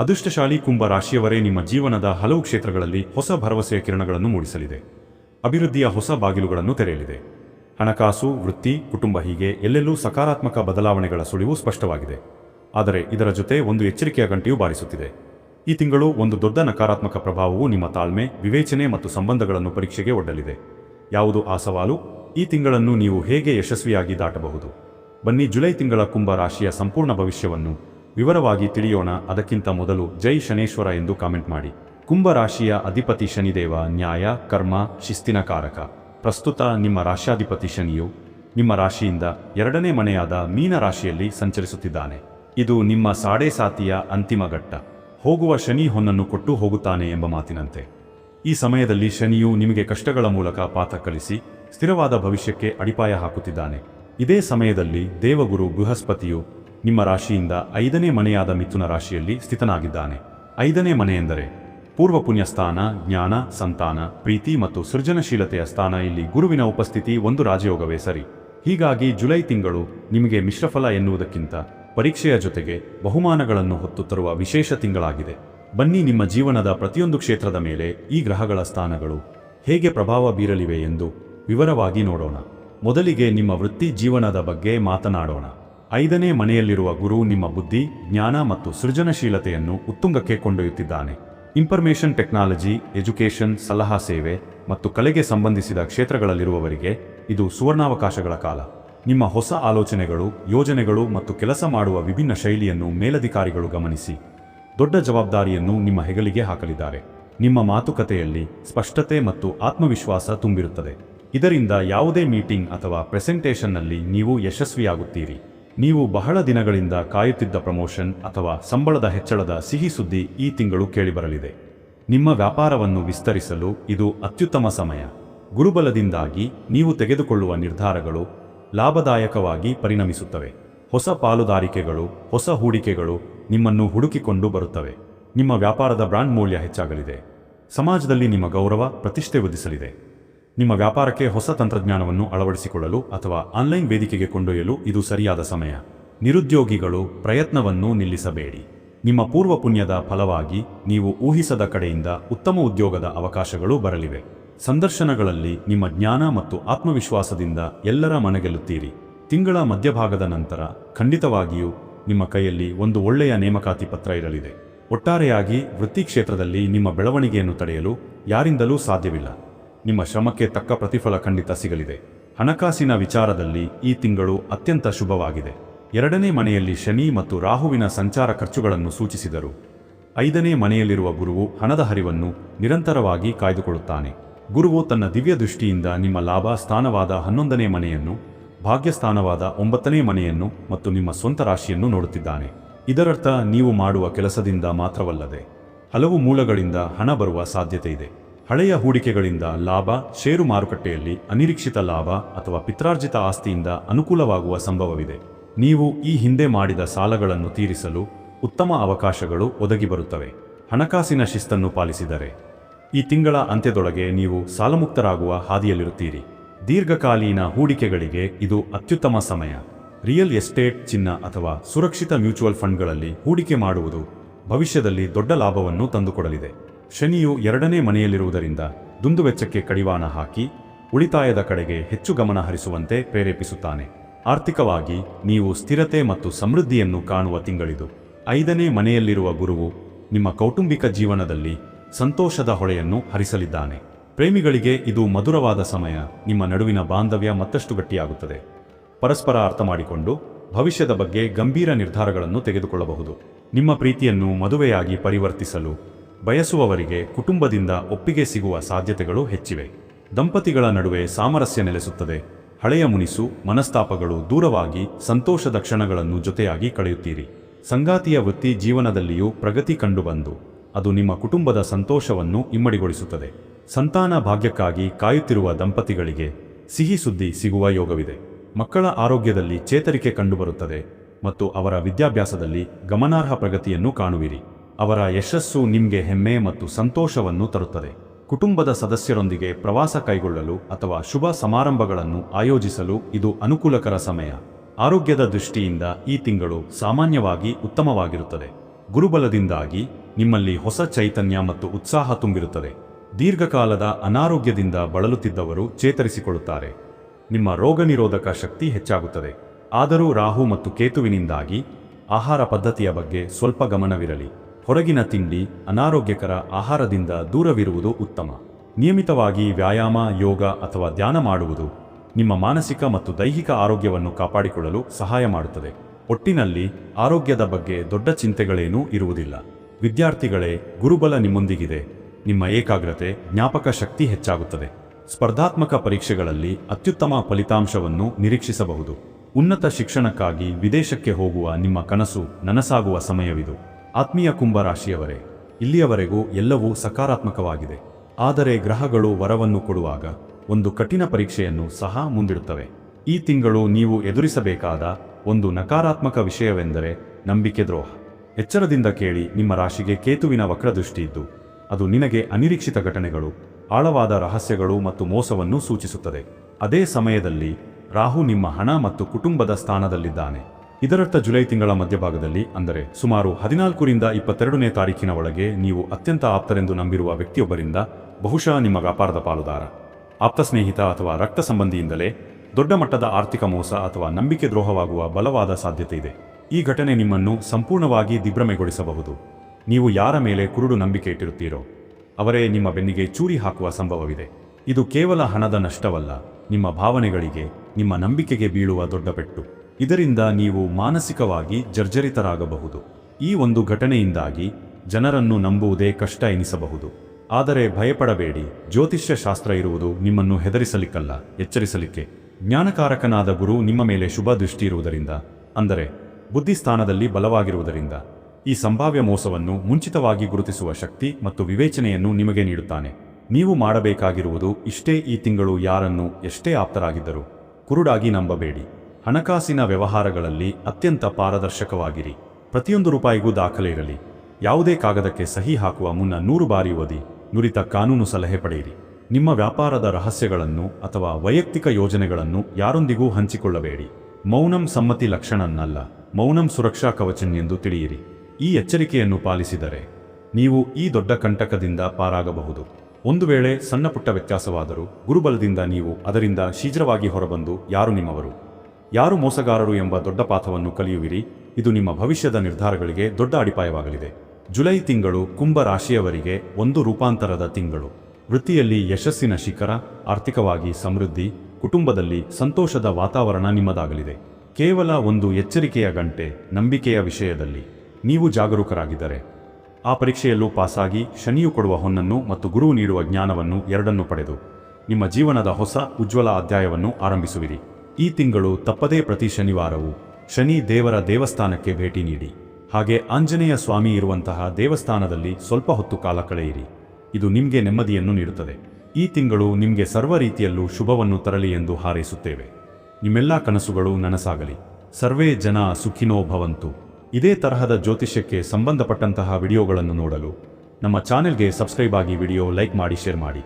ಅದೃಷ್ಟಶಾಲಿ ಕುಂಭ ರಾಶಿಯವರೇ ನಿಮ್ಮ ಜೀವನದ ಹಲವು ಕ್ಷೇತ್ರಗಳಲ್ಲಿ ಹೊಸ ಭರವಸೆಯ ಕಿರಣಗಳನ್ನು ಮೂಡಿಸಲಿದೆ. ಅಭಿವೃದ್ಧಿಯ ಹೊಸ ಬಾಗಿಲುಗಳನ್ನು ತೆರೆಯಲಿದೆ. ಹಣಕಾಸು, ವೃತ್ತಿ, ಕುಟುಂಬ ಹೀಗೆ ಎಲ್ಲೆಲ್ಲೂ ಸಕಾರಾತ್ಮಕ ಬದಲಾವಣೆಗಳ ಸುಳಿವು ಸ್ಪಷ್ಟವಾಗಿದೆ. ಆದರೆ ಇದರ ಜೊತೆ ಒಂದು ಎಚ್ಚರಿಕೆಯ ಗಂಟೆಯೂ ಬಾರಿಸುತ್ತಿದೆ. ಈ ತಿಂಗಳು ಒಂದು ದೊಡ್ಡ ನಕಾರಾತ್ಮಕ ಪ್ರಭಾವವು ನಿಮ್ಮ ತಾಳ್ಮೆ, ವಿವೇಚನೆ ಮತ್ತು ಸಂಬಂಧಗಳನ್ನು ಪರೀಕ್ಷೆಗೆ ಒಡ್ಡಲಿದೆ. ಯಾವುದು ಆ ಸವಾಲು? ಈ ತಿಂಗಳನ್ನು ನೀವು ಹೇಗೆ ಯಶಸ್ವಿಯಾಗಿ ದಾಟಬಹುದು? ಬನ್ನಿ ಜುಲೈ ತಿಂಗಳ ಕುಂಭ ರಾಶಿಯ ಸಂಪೂರ್ಣ ಭವಿಷ್ಯವನ್ನು ವಿವರವಾಗಿ ತಿಳಿಯೋಣ ಅದಕ್ಕಿಂತ ಮೊದಲು ಜೈ ಶನೇಶ್ವರ ಎಂದು ಕಾಮೆಂಟ್ ಮಾಡಿ. ಕುಂಭ ರಾಶಿಯ ಅಧಿಪತಿ ಶನಿದೇವ ನ್ಯಾಯ, ಕರ್ಮ, ಶಿಸ್ತಿನ ಕಾರಕ. ಪ್ರಸ್ತುತ ನಿಮ್ಮ ರಾಶ್ಯಾಧಿಪತಿ ಶನಿಯು ನಿಮ್ಮ ರಾಶಿಯಿಂದ ಎರಡನೇ ಮನೆಯಾದ ಮೀನ ರಾಶಿಯಲ್ಲಿ ಸಂಚರಿಸುತ್ತಿದ್ದಾನೆ. ಇದು ನಿಮ್ಮ ಸಾಡೆ ಸಾತಿಯ ಅಂತಿಮ ಘಟ್ಟ. ಹೋಗುವ ಶನಿ ಹೊನ್ನನ್ನು ಕೊಟ್ಟು ಹೋಗುತ್ತಾನೆ ಎಂಬ ಮಾತಿನಂತೆ. ಈ ಸಮಯದಲ್ಲಿ ಶನಿಯು ನಿಮಗೆ ಕಷ್ಟಗಳ ಮೂಲಕ ಪಾತ್ರ ಕಲಿಸಿ ಸ್ಥಿರವಾದ ಭವಿಷ್ಯಕ್ಕೆ ಅಡಿಪಾಯ ಹಾಕುತ್ತಿದ್ದಾನೆ. ಇದೇ ಸಮಯದಲ್ಲಿ ದೇವಗುರು ಬೃಹಸ್ಪತಿಯು ನಿಮ್ಮ ರಾಶಿಯಿಂದ ಐದನೇ ಮನೆಯಾದ ಮಿಥುನ ರಾಶಿಯಲ್ಲಿ ಸ್ಥಿತನಾಗಿದ್ದಾನೆ. ಐದನೇ ಮನೆ ಎಂದರೆ ಪೂರ್ವ ಪುಣ್ಯ ಸ್ಥಾನ ಜ್ಞಾನ, ಸಂತಾನ, ಪ್ರೀತಿ ಮತ್ತು ಸೃಜನಶೀಲತೆಯ ಸ್ಥಾನ. ಇಲ್ಲಿ ಗುರುವಿನ ಉಪಸ್ಥಿತಿ ಒಂದು ರಾಜಯೋಗವೇ ಸರಿ. ಹೀಗಾಗಿ ಜುಲೈ ತಿಂಗಳು ನಿಮಗೆ ಮಿಶ್ರಫಲ ಎನ್ನುವುದಕ್ಕಿಂತ ಪರೀಕ್ಷೆಯ ಜೊತೆಗೆ ಬಹುಮಾನಗಳನ್ನು ಹೊತ್ತು ತರುವ ವಿಶೇಷ ತಿಂಗಳಾಗಿದೆ. ಬನ್ನಿ ನಿಮ್ಮ ಜೀವನದ ಪ್ರತಿಯೊಂದು ಕ್ಷೇತ್ರದ ಮೇಲೆ ಈ ಗ್ರಹಗಳ ಸ್ಥಾನಗಳು ಹೇಗೆ ಪ್ರಭಾವ ಬೀರಲಿವೆ ಎಂದು ವಿವರವಾಗಿ ನೋಡೋಣ. ಮೊದಲಿಗೆ ನಿಮ್ಮ ವೃತ್ತಿ ಜೀವನದ ಬಗ್ಗೆ ಮಾತನಾಡೋಣ. ಐದನೇ ಮನೆಯಲ್ಲಿರುವ ಗುರು ನಿಮ್ಮ ಬುದ್ಧಿ, ಜ್ಞಾನ ಮತ್ತು ಸೃಜನಶೀಲತೆಯನ್ನು ಉತ್ತುಂಗಕ್ಕೆ ಕೊಂಡೊಯ್ಯುತ್ತಿದ್ದಾನೆ. ಇನ್ಫರ್ಮೇಷನ್ ಟೆಕ್ನಾಲಜಿ, ಎಜುಕೇಷನ್, ಸಲಹಾ ಸೇವೆ ಮತ್ತು ಕಲೆಗೆ ಸಂಬಂಧಿಸಿದ ಕ್ಷೇತ್ರಗಳಲ್ಲಿರುವವರಿಗೆ ಇದು ಸುವರ್ಣಾವಕಾಶಗಳ ಕಾಲ. ನಿಮ್ಮ ಹೊಸ ಆಲೋಚನೆಗಳು, ಯೋಜನೆಗಳು ಮತ್ತು ಕೆಲಸ ಮಾಡುವ ವಿಭಿನ್ನ ಶೈಲಿಯನ್ನು ಮೇಲಧಿಕಾರಿಗಳು ಗಮನಿಸಿ. ದೊಡ್ಡ ಜವಾಬ್ದಾರಿಯನ್ನು ನಿಮ್ಮ ಹೆಗಲಿಗೆ ಹಾಕಲಿದ್ದಾರೆ. ನಿಮ್ಮ ಮಾತುಕತೆಯಲ್ಲಿ ಸ್ಪಷ್ಟತೆ ಮತ್ತು ಆತ್ಮವಿಶ್ವಾಸ ತುಂಬಿರುತ್ತದೆ. ಇದರಿಂದ ಯಾವುದೇ ಮೀಟಿಂಗ್ ಅಥವಾ ಪ್ರೆಸೆಂಟೇಷನ್ನಲ್ಲಿ ನೀವು ಯಶಸ್ವಿಯಾಗುತ್ತೀರಿ. ನೀವು ಬಹಳ ದಿನಗಳಿಂದ ಕಾಯುತ್ತಿದ್ದ ಪ್ರಮೋಷನ್ ಅಥವಾ ಸಂಬಳದ ಹೆಚ್ಚಳದ ಸಿಹಿ ಸುದ್ದಿ ಈ ತಿಂಗಳು ಕೇಳಿಬರಲಿದೆ. ನಿಮ್ಮ ವ್ಯಾಪಾರವನ್ನು ವಿಸ್ತರಿಸಲು ಇದು ಅತ್ಯುತ್ತಮ ಸಮಯ. ಗುರುಬಲದಿಂದಾಗಿ ನೀವು ತೆಗೆದುಕೊಳ್ಳುವ ನಿರ್ಧಾರಗಳು ಲಾಭದಾಯಕವಾಗಿ ಪರಿಣಮಿಸುತ್ತವೆ. ಹೊಸ ಪಾಲುದಾರಿಕೆಗಳು, ಹೊಸ ಹೂಡಿಕೆಗಳು ನಿಮ್ಮನ್ನು ಹುಡುಕಿಕೊಂಡು ಬರುತ್ತವೆ. ನಿಮ್ಮ ವ್ಯಾಪಾರದ ಬ್ರಾಂಡ್ ಮೌಲ್ಯ ಹೆಚ್ಚಾಗಲಿದೆ. ಸಮಾಜದಲ್ಲಿ ನಿಮ್ಮ ಗೌರವ, ಪ್ರತಿಷ್ಠೆ ವೃದ್ಧಿಸಲಿದೆ. ನಿಮ್ಮ ವ್ಯಾಪಾರಕ್ಕೆ ಹೊಸ ತಂತ್ರಜ್ಞಾನವನ್ನು ಅಳವಡಿಸಿಕೊಳ್ಳಲು ಅಥವಾ ಆನ್ಲೈನ್ ವೇದಿಕೆಗೆ ಕೊಂಡೊಯ್ಯಲು ಇದು ಸರಿಯಾದ ಸಮಯ. ನಿರುದ್ಯೋಗಿಗಳು ಪ್ರಯತ್ನವನ್ನು ನಿಲ್ಲಿಸಬೇಡಿ. ನಿಮ್ಮ ಪೂರ್ವ ಪುಣ್ಯದ ಫಲವಾಗಿ ನೀವು ಊಹಿಸದ ಕಡೆಯಿಂದ ಉತ್ತಮ ಉದ್ಯೋಗದ ಅವಕಾಶಗಳು ಬರಲಿವೆ. ಸಂದರ್ಶನಗಳಲ್ಲಿ ನಿಮ್ಮ ಜ್ಞಾನ ಮತ್ತು ಆತ್ಮವಿಶ್ವಾಸದಿಂದ ಎಲ್ಲರ ಮನಗೆಲ್ಲುತ್ತೀರಿ. ತಿಂಗಳ ಮಧ್ಯಭಾಗದ ನಂತರ ಖಂಡಿತವಾಗಿಯೂ ನಿಮ್ಮ ಕೈಯಲ್ಲಿ ಒಂದು ಒಳ್ಳೆಯ ನೇಮಕಾತಿ ಪತ್ರ ಇರಲಿದೆ. ಒಟ್ಟಾರೆಯಾಗಿ ವೃತ್ತಿ ಕ್ಷೇತ್ರದಲ್ಲಿ ನಿಮ್ಮ ಬೆಳವಣಿಗೆಯನ್ನು ತಡೆಯಲು ಯಾರಿಂದಲೂ ಸಾಧ್ಯವಿಲ್ಲ. ನಿಮ್ಮ ಶ್ರಮಕ್ಕೆ ತಕ್ಕ ಪ್ರತಿಫಲ ಖಂಡಿತ ಸಿಗಲಿದೆ. ಹಣಕಾಸಿನ ವಿಚಾರದಲ್ಲಿ ಈ ತಿಂಗಳು ಅತ್ಯಂತ ಶುಭವಾಗಿದೆ. ಎರಡನೇ ಮನೆಯಲ್ಲಿ ಶನಿ ಮತ್ತು ರಾಹುವಿನ ಸಂಚಾರ ಖರ್ಚುಗಳನ್ನು ಸೂಚಿಸಿದರು. ಐದನೇ ಮನೆಯಲ್ಲಿರುವ ಗುರುವು ಹಣದ ಹರಿವನ್ನು ನಿರಂತರವಾಗಿ ಕಾಯ್ದುಕೊಳ್ಳುತ್ತಾನೆ. ಗುರುವು ತನ್ನ ದಿವ್ಯ ದೃಷ್ಟಿಯಿಂದ ನಿಮ್ಮ ಲಾಭ ಸ್ಥಾನವಾದ ಹನ್ನೊಂದನೇ ಮನೆಯನ್ನು, ಭಾಗ್ಯಸ್ಥಾನವಾದ ಒಂಬತ್ತನೇ ಮನೆಯನ್ನು ಮತ್ತು ನಿಮ್ಮ ಸ್ವಂತ ರಾಶಿಯನ್ನು ನೋಡುತ್ತಿದ್ದಾನೆ. ಇದರರ್ಥ, ನೀವು ಮಾಡುವ ಕೆಲಸದಿಂದ ಮಾತ್ರವಲ್ಲದೆ ಹಲವು ಮೂಲಗಳಿಂದ ಹಣ ಬರುವ ಸಾಧ್ಯತೆ ಇದೆ. ಹಳೆಯ ಹೂಡಿಕೆಗಳಿಂದ ಲಾಭ, ಷೇರು ಮಾರುಕಟ್ಟೆಯಲ್ಲಿ ಅನಿರೀಕ್ಷಿತ ಲಾಭ ಅಥವಾ ಪಿತ್ರಾರ್ಜಿತ ಆಸ್ತಿಯಿಂದ ಅನುಕೂಲವಾಗುವ ಸಂಭವವಿದೆ. ನೀವು ಈ ಹಿಂದೆ ಮಾಡಿದ ಸಾಲಗಳನ್ನು ತೀರಿಸಲು ಉತ್ತಮ ಅವಕಾಶಗಳು ಒದಗಿ ಬರುತ್ತವೆ. ಹಣಕಾಸಿನ ಶಿಸ್ತನ್ನು ಪಾಲಿಸಿದರೆ ಈ ತಿಂಗಳ ಅಂತ್ಯದೊಳಗೆ ನೀವು ಸಾಲಮುಕ್ತರಾಗುವ ಹಾದಿಯಲ್ಲಿರುತ್ತೀರಿ. ದೀರ್ಘಕಾಲೀನ ಹೂಡಿಕೆಗಳಿಗೆ ಇದು ಅತ್ಯುತ್ತಮ ಸಮಯ. ರಿಯಲ್ ಎಸ್ಟೇಟ್ ಚಿನ್ನ ಅಥವಾ ಸುರಕ್ಷಿತ ಮ್ಯೂಚುವಲ್ ಫಂಡ್ಗಳಲ್ಲಿ ಹೂಡಿಕೆ ಮಾಡುವುದು ಭವಿಷ್ಯದಲ್ಲಿ ದೊಡ್ಡ ಲಾಭವನ್ನು ತಂದುಕೊಡಲಿದೆ. ಶನಿಯು ಎರಡನೇ ಮನೆಯಲ್ಲಿರುವುದರಿಂದ ದುಂದುವೆಚ್ಚಕ್ಕೆ ಕಡಿವಾಣ ಹಾಕಿ ಉಳಿತಾಯದ ಕಡೆಗೆ ಹೆಚ್ಚು ಗಮನ ಹರಿಸುವಂತೆ ಪ್ರೇರೇಪಿಸುತ್ತಾನೆ. ಆರ್ಥಿಕವಾಗಿ ನೀವು ಸ್ಥಿರತೆ ಮತ್ತು ಸಮೃದ್ಧಿಯನ್ನು ಕಾಣುವ ತಿಂಗಳಿದು. ಐದನೇ ಮನೆಯಲ್ಲಿರುವ ಗುರುವು ನಿಮ್ಮ ಕೌಟುಂಬಿಕ ಜೀವನದಲ್ಲಿ ಸಂತೋಷದ ಹೊಳೆಯನ್ನು ಹರಿಸಲಿದ್ದಾನೆ. ಪ್ರೇಮಿಗಳಿಗೆ ಇದು ಮಧುರವಾದ ಸಮಯ, ನಿಮ್ಮ ನಡುವಿನ ಬಾಂಧವ್ಯ ಮತ್ತಷ್ಟು ಗಟ್ಟಿಯಾಗುತ್ತದೆ. ಪರಸ್ಪರ ಅರ್ಥ ಮಾಡಿಕೊಂಡು ಭವಿಷ್ಯದ ಬಗ್ಗೆ ಗಂಭೀರ ನಿರ್ಧಾರಗಳನ್ನು ತೆಗೆದುಕೊಳ್ಳಬಹುದು. ನಿಮ್ಮ ಪ್ರೀತಿಯನ್ನು ಮದುವೆಯಾಗಿ ಪರಿವರ್ತಿಸಲು ಬಯಸುವವರಿಗೆ ಕುಟುಂಬದಿಂದ ಒಪ್ಪಿಗೆ ಸಿಗುವ ಸಾಧ್ಯತೆಗಳು ಹೆಚ್ಚಿವೆ. ದಂಪತಿಗಳ ನಡುವೆ ಸಾಮರಸ್ಯ ನೆಲೆಸುತ್ತದೆ. ಹಳೆಯ ಮುನಿಸು, ಮನಸ್ತಾಪಗಳು ದೂರವಾಗಿ ಸಂತೋಷದ ಕ್ಷಣಗಳನ್ನು ಜೊತೆಯಾಗಿ ಕಳೆಯುತ್ತೀರಿ. ಸಂಗಾತಿಯ ವೃತ್ತಿ ಜೀವನದಲ್ಲಿಯೂ ಪ್ರಗತಿ ಕಂಡುಬಂದು, ಅದು ನಿಮ್ಮ ಕುಟುಂಬದ ಸಂತೋಷವನ್ನು ಇಮ್ಮಡಿಗೊಳಿಸುತ್ತದೆ. ಸಂತಾನ ಭಾಗ್ಯಕ್ಕಾಗಿ ಕಾಯುತ್ತಿರುವ ದಂಪತಿಗಳಿಗೆ ಸಿಹಿ ಸುದ್ದಿ ಸಿಗುವ ಯೋಗವಿದೆ. ಮಕ್ಕಳ ಆರೋಗ್ಯದಲ್ಲಿ ಚೇತರಿಕೆ ಕಂಡುಬರುತ್ತದೆ ಮತ್ತು ಅವರ ವಿದ್ಯಾಭ್ಯಾಸದಲ್ಲಿ ಗಮನಾರ್ಹ ಪ್ರಗತಿಯನ್ನು ಕಾಣುವಿರಿ. ಅವರ ಯಶಸ್ಸು ನಿಮಗೆ ಹೆಮ್ಮೆ ಮತ್ತು ಸಂತೋಷವನ್ನು ತರುತ್ತದೆ. ಕುಟುಂಬದ ಸದಸ್ಯರೊಂದಿಗೆ ಪ್ರವಾಸ ಕೈಗೊಳ್ಳಲು ಅಥವಾ ಶುಭ ಸಮಾರಂಭಗಳನ್ನು ಆಯೋಜಿಸಲು ಇದು ಅನುಕೂಲಕರ ಸಮಯ. ಆರೋಗ್ಯದ ದೃಷ್ಟಿಯಿಂದ ಈ ತಿಂಗಳು ಸಾಮಾನ್ಯವಾಗಿ ಉತ್ತಮವಾಗಿರುತ್ತದೆ. ಗುರುಬಲದಿಂದಾಗಿ ನಿಮ್ಮಲ್ಲಿ ಹೊಸ ಚೈತನ್ಯ ಮತ್ತು ಉತ್ಸಾಹ ತುಂಬಿರುತ್ತದೆ. ದೀರ್ಘಕಾಲದ ಅನಾರೋಗ್ಯದಿಂದ ಬಳಲುತ್ತಿದ್ದವರು ಚೇತರಿಸಿಕೊಳ್ಳುತ್ತಾರೆ. ನಿಮ್ಮ ರೋಗನಿರೋಧಕ ಶಕ್ತಿ ಹೆಚ್ಚಾಗುತ್ತದೆ. ಆದರೂ ರಾಹು ಮತ್ತು ಕೇತುವಿನಿಂದಾಗಿ ಆಹಾರ ಪದ್ಧತಿಯ ಬಗ್ಗೆ ಸ್ವಲ್ಪ ಗಮನವಿರಲಿ. ಹೊರಗಿನ ತಿಂಡಿ ಅನಾರೋಗ್ಯಕರ ಆಹಾರದಿಂದ ದೂರವಿರುವುದು ಉತ್ತಮ. ನಿಯಮಿತವಾಗಿ ವ್ಯಾಯಾಮ, ಯೋಗ ಅಥವಾ ಧ್ಯಾನ ಮಾಡುವುದು ನಿಮ್ಮ ಮಾನಸಿಕ ಮತ್ತು ದೈಹಿಕ ಆರೋಗ್ಯವನ್ನು ಕಾಪಾಡಿಕೊಳ್ಳಲು ಸಹಾಯ ಮಾಡುತ್ತದೆ. ಒಟ್ಟಿನಲ್ಲಿ ಆರೋಗ್ಯದ ಬಗ್ಗೆ ದೊಡ್ಡ ಚಿಂತೆಗಳೇನೂ ಇರುವುದಿಲ್ಲ. ವಿದ್ಯಾರ್ಥಿಗಳೇ, ಗುರುಬಲ ನಿಮ್ಮೊಂದಿಗಿದೆ. ನಿಮ್ಮ ಏಕಾಗ್ರತೆ, ಜ್ಞಾಪಕ ಶಕ್ತಿ ಹೆಚ್ಚಾಗುತ್ತದೆ. ಸ್ಪರ್ಧಾತ್ಮಕ ಪರೀಕ್ಷೆಗಳಲ್ಲಿ ಅತ್ಯುತ್ತಮ ಫಲಿತಾಂಶವನ್ನು ನಿರೀಕ್ಷಿಸಬಹುದು. ಉನ್ನತ ಶಿಕ್ಷಣಕ್ಕಾಗಿ ವಿದೇಶಕ್ಕೆ ಹೋಗುವ ನಿಮ್ಮ ಕನಸು ನನಸಾಗುವ ಸಮಯವಿದು. ಆತ್ಮೀಯ ಕುಂಭರಾಶಿಯವರೇ, ಇಲ್ಲಿಯವರೆಗೂ ಎಲ್ಲವೂ ಸಕಾರಾತ್ಮಕವಾಗಿದೆ. ಆದರೆ ಗ್ರಹಗಳು ವರವನ್ನು ಕೊಡುವಾಗ ಒಂದು ಕಠಿಣ ಪರೀಕ್ಷೆಯನ್ನು ಸಹ ಮುಂದಿಡುತ್ತವೆ. ಈ ತಿಂಗಳು ನೀವು ಎದುರಿಸಬೇಕಾದ ಒಂದು ನಕಾರಾತ್ಮಕ ವಿಷಯವೆಂದರೆ ನಂಬಿಕೆ ದ್ರೋಹ. ಎಚ್ಚರದಿಂದ ಕೇಳಿ ನಿಮ್ಮ ರಾಶಿಗೆ ಕೇತುವಿನ ವಕ್ರದೃಷ್ಟಿಯಿದ್ದು, ಅದು ನಿನಗೆ ಅನಿರೀಕ್ಷಿತ ಘಟನೆಗಳು, ಆಳವಾದ ರಹಸ್ಯಗಳು ಮತ್ತು ಮೋಸವನ್ನು ಸೂಚಿಸುತ್ತದೆ. ಅದೇ ಸಮಯದಲ್ಲಿ ರಾಹು ನಿಮ್ಮ ಹಣ ಮತ್ತು ಕುಟುಂಬದ ಸ್ಥಾನದಲ್ಲಿದ್ದಾನೆ. ಇದರರ್ಥ ಜುಲೈ ತಿಂಗಳ ಮಧ್ಯಭಾಗದಲ್ಲಿ, ಅಂದರೆ ಸುಮಾರು ಹದಿನಾಲ್ಕರಿಂದ ಇಪ್ಪತ್ತೆರಡನೇ ತಾರೀಕಿನ ಒಳಗೆ ನೀವು ಅತ್ಯಂತ ಆಪ್ತರೆಂದು ನಂಬಿರುವ ವ್ಯಕ್ತಿಯೊಬ್ಬರಿಂದ, ಬಹುಶಃ ನಿಮ್ಮ ವ್ಯಾಪಾರದ ಪಾಲುದಾರ, ಆಪ್ತ ಸ್ನೇಹಿತ ಅಥವಾ ರಕ್ತ ಸಂಬಂಧಿಯಿಂದಲೇ, ದೊಡ್ಡ ಮಟ್ಟದ ಆರ್ಥಿಕ ಮೋಸ ಅಥವಾ ನಂಬಿಕೆ ದ್ರೋಹವಾಗುವ ಬಲವಾದ ಸಾಧ್ಯತೆ ಇದೆ. ಈ ಘಟನೆ ನಿಮ್ಮನ್ನು ಸಂಪೂರ್ಣವಾಗಿ ದಿಗ್ಭ್ರಮೆಗೊಳಿಸಬಹುದು ನೀವು ಯಾರ ಮೇಲೆ ಕುರುಡು ನಂಬಿಕೆ ಇಟ್ಟಿರುತ್ತೀರೋ, ಅವರೇ ನಿಮ್ಮ ಬೆನ್ನಿಗೆ ಚೂರಿ ಹಾಕುವ ಸಂಭವವಿದೆ. ಇದು ಕೇವಲ ಹಣದ ನಷ್ಟವಲ್ಲ, ನಿಮ್ಮ ಭಾವನೆಗಳಿಗೆ, ನಿಮ್ಮ ನಂಬಿಕೆಗೆ ಬೀಳುವ ದೊಡ್ಡ ಪೆಟ್ಟು. ಇದರಿಂದ ನೀವು ಮಾನಸಿಕವಾಗಿ ಜರ್ಜರಿತರಾಗಬಹುದು. ಈ ಒಂದು ಘಟನೆಯಿಂದಾಗಿ ಜನರನ್ನು ನಂಬುವುದೇ ಕಷ್ಟ ಎನಿಸಬಹುದು. ಆದರೆ ಭಯಪಡಬೇಡಿ. ಜ್ಯೋತಿಷ್ಯ ಶಾಸ್ತ್ರ ಇರುವುದು ನಿಮ್ಮನ್ನು ಹೆದರಿಸಲಿಕ್ಕಲ್ಲ, ಎಚ್ಚರಿಸಲಿಕ್ಕೆ. ಜ್ಞಾನಕಾರಕನಾದ ಗುರು ನಿಮ್ಮ ಮೇಲೆ ಶುಭ ದೃಷ್ಟಿ ಇರುವುದರಿಂದ, ಅಂದರೆ ಬುದ್ಧಿಸ್ಥಾನದಲ್ಲಿ ಬಲವಾಗಿರುವುದರಿಂದ, ಈ ಸಂಭಾವ್ಯ ಮೋಸವನ್ನು ಮುಂಚಿತವಾಗಿ ಗುರುತಿಸುವ ಶಕ್ತಿ ಮತ್ತು ವಿವೇಚನೆಯನ್ನು ನಿಮಗೆ ನೀಡುತ್ತಾನೆ. ನೀವು ಮಾಡಬೇಕಾಗಿರುವುದು ಇಷ್ಟೇ ಈ ತಿಂಗಳು ಯಾರನ್ನು ಎಷ್ಟೇ ಆಪ್ತರಾಗಿದ್ದರೂ, ಕುರುಡಾಗಿ ನಂಬಬೇಡಿ. ಹಣಕಾಸಿನ ವ್ಯವಹಾರಗಳಲ್ಲಿ ಅತ್ಯಂತ ಪಾರದರ್ಶಕವಾಗಿರಿ. ಪ್ರತಿಯೊಂದು ರೂಪಾಯಿಗೂ ದಾಖಲೆ ಇರಲಿ. ಯಾವುದೇ ಕಾಗದಕ್ಕೆ ಸಹಿ ಹಾಕುವ ಮುನ್ನ ನೂರು ಬಾರಿ ಓದಿ, ನುರಿತ ಕಾನೂನು ಸಲಹೆ ಪಡೆಯಿರಿ. ನಿಮ್ಮ ವ್ಯಾಪಾರದ ರಹಸ್ಯಗಳನ್ನು ಅಥವಾ ವೈಯಕ್ತಿಕ ಯೋಜನೆಗಳನ್ನು ಯಾರೊಂದಿಗೂ ಹಂಚಿಕೊಳ್ಳಬೇಡಿ. ಮೌನಂ ಸಮ್ಮತಿ ಲಕ್ಷಣನ್ನಲ್ಲ, ಮೌನಂ ಸುರಕ್ಷಾ ಕವಚನ್ ಎಂದು ತಿಳಿಯಿರಿ. ಈ ಎಚ್ಚರಿಕೆಯನ್ನು ಪಾಲಿಸಿದರೆ ನೀವು ಈ ದೊಡ್ಡ ಕಂಟಕದಿಂದ ಪಾರಾಗಬಹುದು. ಒಂದು ವೇಳೆ ಸಣ್ಣಪುಟ್ಟ ವ್ಯತ್ಯಾಸವಾದರೂ ಗುರುಬಲದಿಂದ ನೀವು ಅದರಿಂದ ಶೀಘ್ರವಾಗಿ ಹೊರಬಂದು ಯಾರು ನಿಮ್ಮವರು? ಯಾರು ಮೋಸಗಾರರು ಎಂಬ ದೊಡ್ಡ ಪಾಠವನ್ನು ಕಲಿಯುವಿರಿ. ಇದು ನಿಮ್ಮ ಭವಿಷ್ಯದ ನಿರ್ಧಾರಗಳಿಗೆ ದೊಡ್ಡ ಅಡಿಪಾಯವಾಗಲಿದೆ. ಜುಲೈ ತಿಂಗಳು ಕುಂಭ ರಾಶಿಯವರಿಗೆ ಒಂದು ರೂಪಾಂತರದ ತಿಂಗಳು. ವೃತ್ತಿಯಲ್ಲಿ ಯಶಸ್ಸಿನ ಶಿಖರ, ಆರ್ಥಿಕವಾಗಿ ಸಮೃದ್ಧಿ, ಕುಟುಂಬದಲ್ಲಿ ಸಂತೋಷದ ವಾತಾವರಣ ನಿಮ್ಮದಾಗಲಿದೆ. ಕೇವಲ ಒಂದು ಎಚ್ಚರಿಕೆಯ ಗಂಟೆ ನಂಬಿಕೆಯ ವಿಷಯದಲ್ಲಿ. ನೀವು ಜಾಗರೂಕರಾಗಿದ್ದರೆ. ಆ ಪರೀಕ್ಷೆಯಲ್ಲೂ ಪಾಸಾಗಿ ಶನಿಯು ಕೊಡುವ ಹೊನ್ನನ್ನು ಮತ್ತು ಗುರು ನೀಡುವ ಜ್ಞಾನವನ್ನು ಎರಡನ್ನು ಪಡೆದು. ನಿಮ್ಮ ಜೀವನದ ಹೊಸ ಉಜ್ವಲ ಅಧ್ಯಾಯವನ್ನು ಆರಂಭಿಸುವಿರಿ. ಈ ತಿಂಗಳು ತಪ್ಪದೇ ಪ್ರತಿ ಶನಿವಾರವೂ ಶನಿ ದೇವರ ದೇವಸ್ಥಾನಕ್ಕೆ ಭೇಟಿ ನೀಡಿ. ಹಾಗೆ ಆಂಜನೇಯ ಸ್ವಾಮಿ ಇರುವಂತಹ ದೇವಸ್ಥಾನದಲ್ಲಿ ಸ್ವಲ್ಪ ಹೊತ್ತು ಕಾಲ ಕಳೆಯಿರಿ. ಇದು ನಿಮಗೆ ನೆಮ್ಮದಿಯನ್ನು ನೀಡುತ್ತದೆ. ಈ ತಿಂಗಳು ನಿಮಗೆ ಸರ್ವ ರೀತಿಯಲ್ಲೂ ಶುಭವನ್ನು ತರಲಿ ಎಂದು ಹಾರೈಸುತ್ತೇವೆ. ನಿಮ್ಮೆಲ್ಲ ಕನಸುಗಳು ನನಸಾಗಲಿ. ಸರ್ವೇ ಜನ ಸುಖಿನೋ ಭವಂತು. ಇದೇ ತರಹದ ಜ್ಯೋತಿಷ್ಯಕ್ಕೆ ಸಂಬಂಧಪಟ್ಟಂತಹ ವಿಡಿಯೋಗಳನ್ನು ನೋಡಲು ನಮ್ಮ ಚಾನೆಲ್ಗೆ ಸಬ್ಸ್ಕ್ರೈಬ್ ಆಗಿ ವಿಡಿಯೋ ಲೈಕ್ ಮಾಡಿ, ಶೇರ್ ಮಾಡಿ.